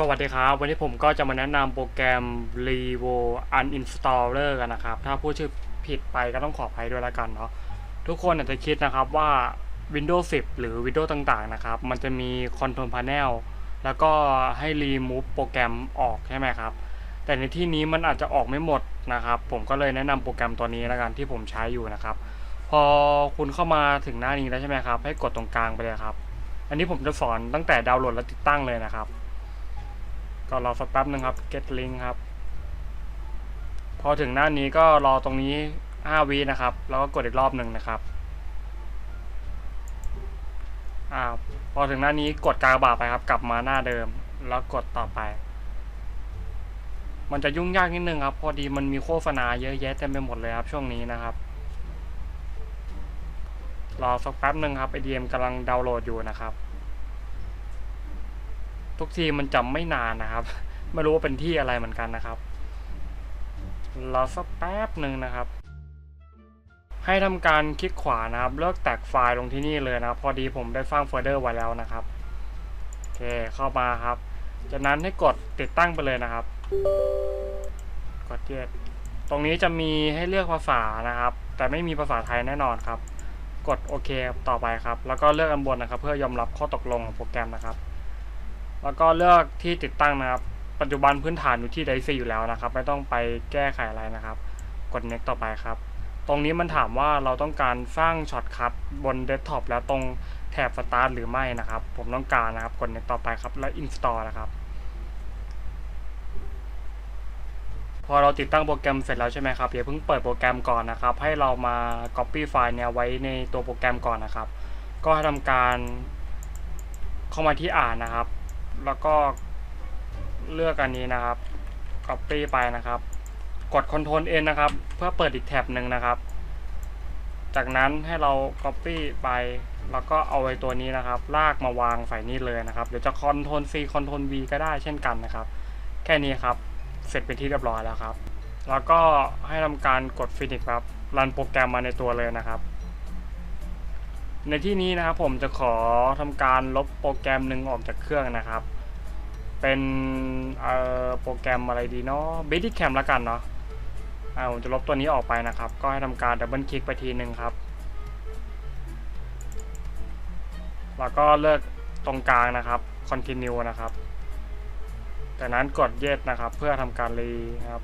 สวัสดีครับ วันนี้ผมก็จะมาแนะนำโปรแกรม Revo Uninstaller กันนะครับ ถ้าพูดชื่อผิดไปก็ต้องขออภัยด้วยล้วกันเนาะทุกคนอาจจะคิดนะครับว่า Windows 10 หรือ Windows ต่างๆนะครับ มันจะมี Control Panel แล้วก็ให้ remove โปรแกรมออกใช่ไหมครับ แต่ในที่นี้มันอาจจะออกไม่หมดนะครับ ผมก็เลยแนะนำโปรแกรมตัวนี้ล้วกันที่ผมใช้อยู่นะครับ พอคุณเข้ามาถึงหน้านี้แล้วใช่ไหมครับ ให้กดตรงกลางไปเลยครับ อันนี้ผมจะสอนตั้งแต่ดาวน์โหลดและติดตั้งเลยนะครับ ก็รอสักแป๊บหนึ่งครับ get link ครับ พอถึงหน้านี้ก็รอตรงนี้5วินะครับ แล้วก็กดอีกรอบหนึ่งนะครับอ่าพอถึงหน้านี้กดกากบาทไปครับ กลับมาหน้าเดิม แล้วกดต่อไป มันจะยุ่งยากนิดนึงครับ พอดีมันมีโฆษณาเยอะแยะเต็มไปหมดเลยครับช่วงนี้นะครับ รอสักแป๊บหนึ่งครับ IDM กำลังดาวน์โหลดอยู่นะครับ ทุกทีมันจำไม่นานนะครับ ไม่รู้ว่าเป็นที่อะไรเหมือนกันนะครับรอสักแป๊บหนึ่งนะครับ ให้ทำการคลิกขวานะครับ เลือกแตกไฟล์ลงที่นี่เลยนะครับ พอดีผมได้สร้างโฟลเดอร์ไว้แล้วนะครับโอเคเข้ามาครับ จากนั้นให้กดติดตั้งไปเลยนะครับ กดเย็ดตรงนี้จะมีให้เลือกภาษานะครับ แต่ไม่มีภาษาไทยแน่นอนครับ กดโอเคต่อไปครับ แล้วก็เลือกอันบนนะครับ เพื่อยอมรับข้อตกลงของโปรแกรมนะครับ แล้วก็เลือกที่ติดตั้งนะครับ ปัจจุบันพื้นฐานอยู่ที่ไดซีอยู่แล้วนะครับ ไม่ต้องไปแก้ไขอะไรนะครับ กด next ต่อไปครับ ตรงนี้มันถามว่าเราต้องการสร้างช็อตคัทบนเดสก์ท็อปแล้วตรงแถบสตาร์ทหรือไม่นะครับ ผมต้องการนะครับ กด next ต่อไปครับ แล้ว install นะครับ พอเราติดตั้งโปรแกรมเสร็จแล้วใช่ไหมครับอย่าเพิ่งเปิดโปรแกรมก่อนนะครับ ให้เรามา copy ไฟล์เนี่ยไว้ในตัวโปรแกรมก่อนนะครับ ก็ให้ทำการเข้ามาที่อ่านนะครับ แล้วก็เลือกอันนี้นะครับ copy ไปนะครับ กด Ctrl N นะครับ เพื่อเปิดอีกแท็บหนึ่งนะครับ จากนั้นให้เรา copy ไป แล้วก็เอาไว้ตัวนี้นะครับ ลากมาวางใส่นี่เลยนะครับเดี๋ยวจะ Ctrl C Ctrl V ก็ได้เช่นกันนะครับ แค่นี้ครับ เสร็จเป็นที่เรียบร้อยแล้วครับ แล้วก็ให้ทำการกด Finish ครับ รันโปรแกรมมาในตัวเลยนะครับ ในที่นี้นะครับผมจะขอทำการลบโปรแกรมหนึ่งออกจากเครื่องนะครับ เป็นโปรแกรมอะไรดีเนาะ b a d y Cam ละกันเนาะอ่าผมจะลบตัวนี้ออกไปนะครับ ก็ให้ทำการดับเบิลคลิกไปทีหนึ่งครับ แล้วก็เลือกตรงกลางนะครับ Continue นะครับ จากนั้นกด Yes นะครับ เพื่อทำการรีนะครับ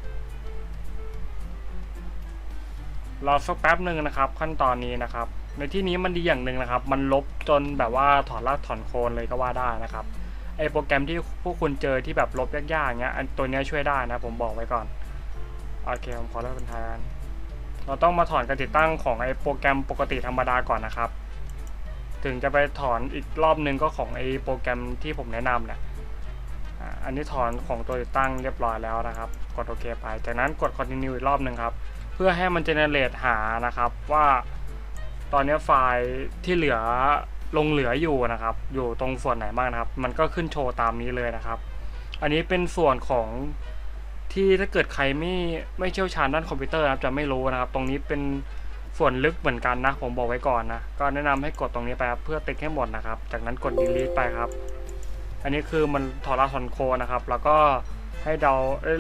รอสักแป๊บหนึ่งนะครับ ขั้นตอนนี้นะครับ ในที่นี้มันดีอย่างหนึ่งนะครับ มันลบจนแบบว่าถอนรากถอนโคนเลยก็ว่าได้นะครับ ไอโปรแกรมที่พวกคุณเจอที่แบบลบยากๆเงี้ย อันตัวเนี้ยช่วยได้นะ ผมบอกไว้ก่อน โอเค ผมขอเลือกเป็นไทยอันเราต้องมาถอนการติดตั้งของไอโปรแกรมปกติธรรมดาก่อนนะครับ ถึงจะไปถอนอีกรอบหนึ่งก็ของไอโปรแกรมที่ผมแนะนำเนี่ยอันนี้ถอนของตัวติดตั้งเรียบร้อยแล้วนะครับ กดโอเคไป จากนั้นกด continue อีกรอบหนึ่งครับ เพื่อให้มัน generate หานะครับว่า ตอนนี้ไฟล์ที่เหลือลงเหลืออยู่นะครับ อยู่ตรงส่วนไหนบ้างนะครับ มันก็ขึ้นโชว์ตามนี้เลยนะครับ อันนี้เป็นส่วนของที่ถ้าเกิดใครไม่ไม่เชี่ยวชาญด้านคอมพิวเตอร์นะครับจะไม่รู้นะครับ ตรงนี้เป็นส่วนลึกเหมือนกันนะ ผมบอกไว้ก่อนนะ ก็แนะนำให้กดตรงนี้ไปครับเพื่อติ๊กให้หมดนะครับ จากนั้นกด delete ไปครับ อันนี้คือมันถอดรหัสถอนโคนะครับ แล้วก็ให้เรา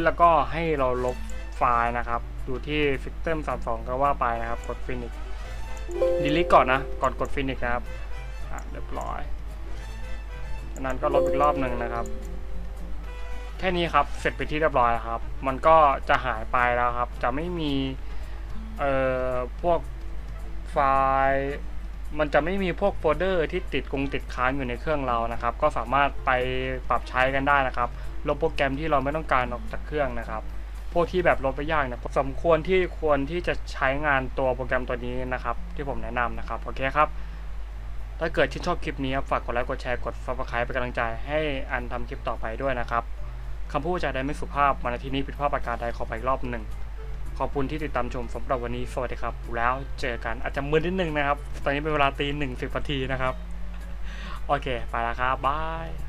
แล้วก็ให้เราลบไฟล์นะครับ อยู่ที่ system 32 ก็ว่าไปนะครับ กด finish delete ก่อนนะ ก่อนกด finish นะครับเรียบร้อยจากนั้นก็ลบอีกรอบหนึ่งนะครับ แค่นี้ครับ เสร็จไปที่เรียบร้อยแล้วครับ มันก็จะหายไปแล้วครับ จะไม่มี เอ่อ พวกไฟล์ มันจะไม่มีพวกโฟลเดอร์ที่ติดกงติดค้างอยู่ในเครื่องเรานะครับ ก็สามารถไปปรับใช้กันได้นะครับ ลบโปรแกรมที่เราไม่ต้องการออกจากเครื่องนะครับ พวกที่แบบลบไปยากเนี่ยสมควรที่ควรที่จะใช้งานตัวโปรแกรมตัวนี้นะครับ ที่ผมแนะนำนะครับโอเคครับ ถ้าเกิดชื่นชอบคลิปนี้ฝากกดไลค์กดแชร์กด subscribe เป็นกำลังใจให้อันทำคลิปต่อไปด้วยนะครับคำพูดจาใดไม่สุภาพมาในที่นี้ผิดพลาดประการใดขอไปอีกรอบหนึ่งขอบคุณที่ติดตามชมสำหรับวันนี้สวัสดีครับ แล้วเจอกันอาจจะมืดนิดนึงนะครับ ตอนนี้เป็นเวลาตีหนึ่งสิบนาทีนะครับ โอเค ไปแล้วครับบาย